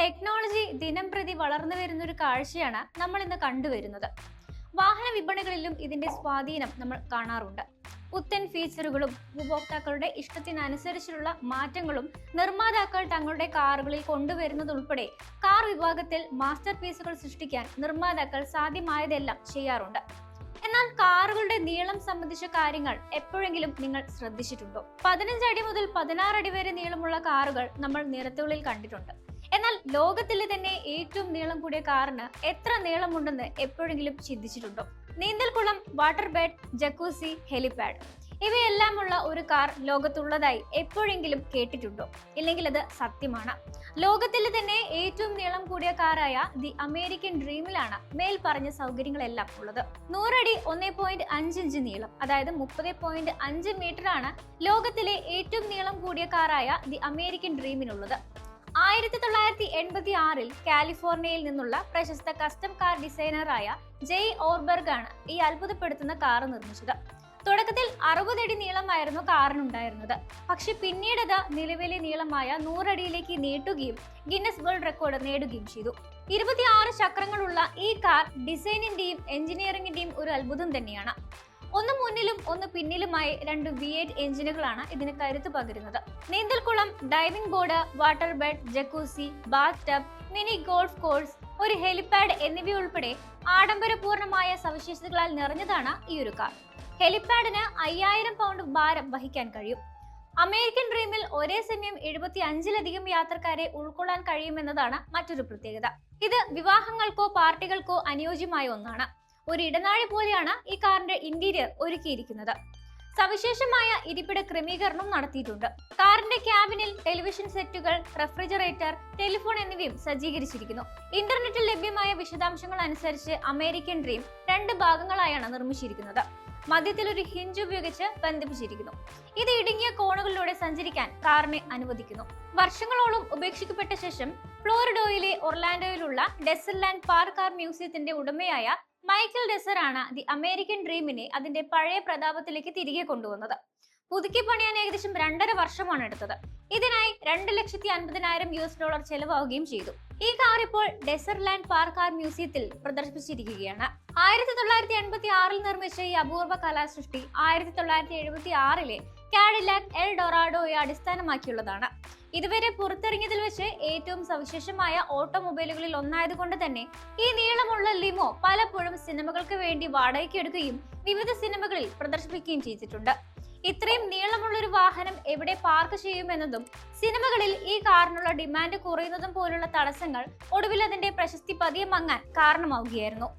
Technology ദിനം പ്രതി വളർന്നു വരുന്ന ഒരു കാഴ്ചയാണ് നമ്മൾ ഇന്ന് കണ്ടുവരുന്നത്. വാഹന വിപണികളിലും ഇതിന്റെ സ്വാധീനം നമ്മൾ കാണാറുണ്ട്. പുത്തൻ ഫീച്ചറുകളും ഉപഭോക്താക്കളുടെ ഇഷ്ടത്തിനനുസരിച്ചുള്ള മാറ്റങ്ങളും നിർമ്മാതാക്കൾ തങ്ങളുടെ കാറുകളിൽ കൊണ്ടുവരുന്നതുൾപ്പെടെ കാർ വിഭാഗത്തിൽ മാസ്റ്റർ പീസുകൾ സൃഷ്ടിക്കാൻ നിർമ്മാതാക്കൾ സാധ്യമായതെല്ലാം ചെയ്യാറുണ്ട്. എന്നാൽ കാറുകളുടെ നീളം സംബന്ധിച്ച കാര്യങ്ങൾ എപ്പോഴെങ്കിലും നിങ്ങൾ ശ്രദ്ധിച്ചിട്ടുണ്ടോ? പതിനഞ്ചടി മുതൽ പതിനാറടി വരെ നീളമുള്ള കാറുകൾ നമ്മൾ നിരത്തുകളിൽ കണ്ടിട്ടുണ്ട്. എന്നാൽ ലോകത്തിലെ തന്നെ ഏറ്റവും നീളം കൂടിയ കാറിന് എത്ര നീളമുണ്ടെന്ന് എപ്പോഴെങ്കിലും ചിന്തിച്ചിട്ടുണ്ടോ? നീന്തൽക്കുളം വാട്ടർ ബെഡ് ജക്കൂസി ഹെലിപാഡ് ഇവയെല്ലാമുള്ള ഒരു കാർ ലോകത്തുള്ളതായി എപ്പോഴെങ്കിലും കേട്ടിട്ടുണ്ടോ? ഇല്ലെങ്കിൽ അത് സത്യമാണ്? ലോകത്തിലെ തന്നെ ഏറ്റവും നീളം കൂടിയ കാറായ ദി അമേരിക്കൻ ഡ്രീമിലാണ് മേൽ പറഞ്ഞ സൗകര്യങ്ങളെല്ലാം ഉള്ളത്. നൂറടി ഒന്നേ പോയിന്റ് അഞ്ച് ഇഞ്ച് നീളം അതായത് മുപ്പത് പോയിന്റ് അഞ്ച് മീറ്റർ ആണ് ലോകത്തിലെ ഏറ്റവും നീളം കൂടിയ കാറായ ദി അമേരിക്കൻ ഡ്രീമിനുള്ളത്. ആയിരത്തി തൊള്ളായിരത്തി എൺപത്തി ആറിൽ കാലിഫോർണിയയിൽ നിന്നുള്ള പ്രശസ്ത കസ്റ്റം കാർ ഡിസൈനറായ ജെയ് ഓർബർഗ് ആണ് ഈ അത്ഭുതപ്പെടുത്തുന്ന കാർ നിർമ്മിച്ചത്. തുടക്കത്തിൽ അറുപതടി നീളമായിരുന്നു കാറിനുണ്ടായിരുന്നത്. പക്ഷെ പിന്നീട് അത് നിലവിലെ നീളമായ നൂറടിയിലേക്ക് നീട്ടുകയും ഗിന്നസ് വേൾഡ് റെക്കോർഡ് നേടുകയും ചെയ്തു. ഇരുപത്തിയാറ് ചക്രങ്ങളുള്ള ഈ കാർ ഡിസൈനിന്റെയും എഞ്ചിനീയറിംഗിന്റെയും ഒരു അത്ഭുതം തന്നെയാണ്. ഒന്ന് മുന്നിലും ഒന്ന് പിന്നിലുമായി രണ്ട് വി എയ്റ്റ് എഞ്ചിനുകളാണ് ഇതിന് കരുത്ത് പകരുന്നത്. നീന്തൽക്കുളം diving board water bed jacuzzi bath tub mini golf course ഒരു ഹെലിപാഡ് എന്നിവയുൾപ്പെടെ ആഡംബരപൂർണമായ സവിശേഷതകളാൽ നിറഞ്ഞതാണ് ഈ ഒരു കാർ. ഹെലിപാഡിന് അയ്യായിരം പൗണ്ട് ഭാരം വഹിക്കാൻ കഴിയും. അമേരിക്കൻ ഡ്രീമിൽ ഒരേ സമയം എഴുപത്തി അഞ്ചിലധികം യാത്രക്കാരെ ഉൾക്കൊള്ളാൻ കഴിയുമെന്നതാണ് മറ്റൊരു പ്രത്യേകത. ഇത് വിവാഹങ്ങൾക്കോ പാർട്ടികൾക്കോ അനുയോജ്യമായ ഒന്നാണ്. ഒരു ഇടനാഴി പോലെയാണ് ഈ കാറിന്റെ ഇന്റീരിയർ ഒരുക്കിയിരിക്കുന്നത്. സവിശേഷമായ ഇരിപ്പിട ക്രമീകരണം നടത്തിയിട്ടുണ്ട്. കാറിന്റെ ക്യാബിനിൽ ടെലിവിഷൻ സെറ്റുകൾ റെഫ്രിജറേറ്റർ ടെലിഫോൺ എന്നിവയും സജ്ജീകരിച്ചിരിക്കുന്നു. ഇന്റർനെറ്റിൽ ലഭ്യമായ വിശദാംശങ്ങൾ അനുസരിച്ച് അമേരിക്കൻ ഡ്രീം രണ്ട് ഭാഗങ്ങളായാണ് നിർമ്മിച്ചിരിക്കുന്നത്. മധ്യത്തിൽ ഒരു ഹിഞ്ച് ഉപയോഗിച്ച് ബന്ധിപ്പിച്ചിരിക്കുന്നു. ഇത് ഇടുങ്ങിയ കോണുകളിലൂടെ സഞ്ചരിക്കാൻ കാറിനെ അനുവദിക്കുന്നു. വർഷങ്ങളോളം ഉപേക്ഷിക്കപ്പെട്ട ശേഷം ഫ്ലോറിഡോയിലെ ഒർലാൻഡോയിലുള്ള ഡെസർലാൻഡ് പാർക്ക് കാർ മ്യൂസിയത്തിന്റെ ഉടമയായ മൈക്കൽ ഡെസർ ആണ് ദി അമേരിക്കൻ ഡ്രീമിനെ അതിന്റെ പഴയ പ്രതാപത്തിലേക്ക് തിരികെ കൊണ്ടുവന്നത്. പുതുക്കി പണിയാൻ ഏകദേശം രണ്ടര വർഷമാണ് എടുത്തത്. ഇതിനായി രണ്ട് ലക്ഷത്തി അൻപതിനായിരം യു എസ് ഡോളർ ചെലവാകുകയും ചെയ്തു. ഈ കാർ ഇപ്പോൾ ഡെസർലാൻഡ് പാർക്ക് കാർ മ്യൂസിയത്തിൽ പ്രദർശിപ്പിച്ചിരിക്കുകയാണ്. ആയിരത്തി തൊള്ളായിരത്തി എൺപത്തി ആറിൽ നിർമ്മിച്ച ഈ അപൂർവ കലാസൃഷ്ടി ആയിരത്തി തൊള്ളായിരത്തി എഴുപത്തി ആറിലെ കാഡിലാക് എൽ ഡൊറാഡോയെ അടിസ്ഥാനമാക്കിയുള്ളതാണ്. ഇതുവരെ പുറത്തിറങ്ങിയതിൽ വെച്ച് ഏറ്റവും സവിശേഷമായ ഓട്ടോമൊബൈലുകളിൽ ഒന്നായതുകൊണ്ട് തന്നെ ഈ നീളമുള്ള ലിമോ പലപ്പോഴും സിനിമകൾക്ക് വേണ്ടി വാടകയ്ക്ക് എടുക്കുകയും വിവിധ സിനിമകളിൽ പ്രദർശിപ്പിക്കുകയും ചെയ്തിട്ടുണ്ട്. ഇത്രയും നീളമുള്ള ഒരു വാഹനം എവിടെ പാർക്ക് ചെയ്യുമെന്നതും സിനിമകളിൽ ഈ കാറിനുള്ള ഡിമാൻഡ് കുറയുന്നതും പോലുള്ള തടസ്സങ്ങൾ ഒടുവിൽ അതിന്റെ പ്രശസ്തി പതിയെ മങ്ങാൻ കാരണമാവുകയായിരുന്നു.